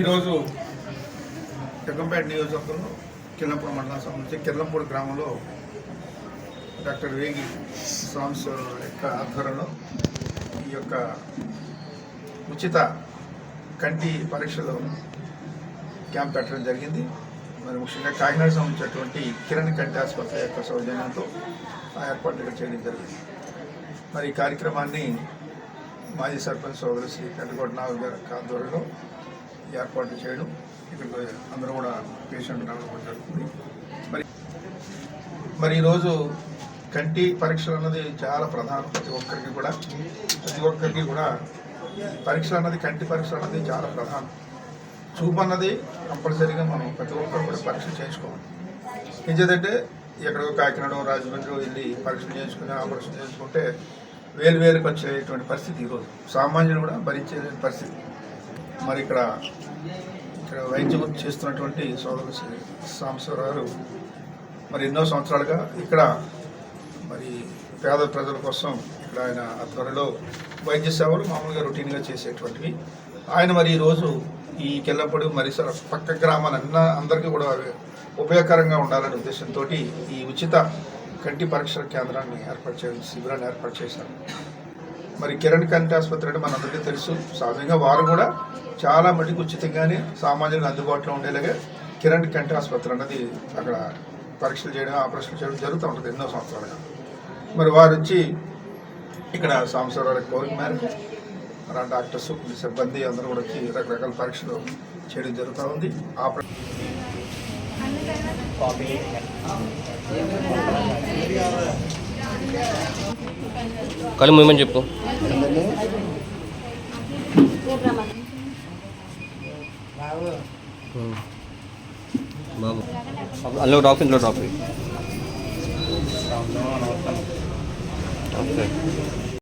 ఈరోజు జగ్గంపేట నియోజకవర్గంలో కిల్లంపూడి మండలం సంబంధించి కిల్లంపూడి గ్రామంలో డాక్టర్ వేగి స్వామి యొక్క ఆధ్వర్యంలో ఈ యొక్క ఉచిత కంటి పరీక్షలో క్యాంప్ పెట్టడం జరిగింది. మరి ముఖ్యంగా కాకినాడ సంబంధించినటువంటి కిరణ్ కంటి ఆసుపత్రి యొక్క సౌజన్యంతో ఆ ఏర్పాట్లు చేయడం జరిగింది. మరి ఈ కార్యక్రమాన్ని మాజీ సర్పంచ్ సోదరు శ్రీ కంటికోట నాగు గారి ఆధ్వర్యంలో ఏర్పాటు చేయడం ఇక్కడ అందరూ కూడా పేషెంట్ రావడం జరుగుతుంది. మరి మరి ఈరోజు కంటి పరీక్షలు అన్నది చాలా ప్రధానం ప్రతి ఒక్కరికి కూడా. ప్రతి ఒక్కరికి కూడా పరీక్షలు అన్నది కంటి పరీక్షలు అన్నది చాలా ప్రధానం. చూపు అన్నది కంపల్సరీగా మనం ప్రతి ఒక్కరు కూడా పరీక్ష చేయించుకోవాలి. ఏం చేద్దంటే ఎక్కడో కాకినాడ రాజమండ్రి వెళ్ళి పరీక్షలు చేయించుకుని ఆపరేషన్ చేసుకుంటే వేలు వేలు ఖర్చు అయ్యేటువంటి పరిస్థితి ఈరోజు. సామాన్యులు కూడా భరించే పరిస్థితి. మరి ఇక్కడ ఇక్కడ వైద్యం చేస్తున్నటువంటి సోదరు శ్రీ సాంబశివరావు గారు. మరి ఎన్నో సంవత్సరాలుగా ఇక్కడ మరి పేద ప్రజల కోసం ఇక్కడ ఆయన త్వరలో వైద్య సేవలు మామూలుగా రొటీన్గా చేసేటువంటివి. ఆయన మరి ఈరోజు ఈ కెల్లపొడి మరి పక్క గ్రామాలన్న అందరికీ కూడా ఉపయోగకరంగా ఉండాలనే ఉద్దేశంతో ఈ ఉచిత కంటి పరీక్షల కేంద్రాన్ని ఏర్పాటు చేయడం శిబిరాన్ని ఏర్పాటు చేశారు. మరి కిరణ్ కంటి ఆసుపత్రి అంటే మనందరికీ తెలుసు. సహజంగా వారు కూడా చాలా మటుకు ఉచితంగానే సామాన్యులకు అందుబాటులో ఉండేలాగా కిరణ్ కంటి ఆసుపత్రి అన్నది అక్కడ పరీక్షలు చేయడం ఆపరేషన్లు చేయడం జరుగుతూ ఉంటుంది ఎన్నో సంవత్సరాలుగా. మరి వారు వచ్చి ఇక్కడ సాంబశివరావు కోరిక మేరకు మరి ఆ డాక్టర్స్ సిబ్బంది అందరూ కూడా వచ్చి రకరకాల పరీక్షలు చేయడం జరుగుతూ ఉంది. ఆపరే కళ్ళు మూయమని చెప్పు. అందులో డ్రాప్ ఇందులో డ్రాప్ ఓకే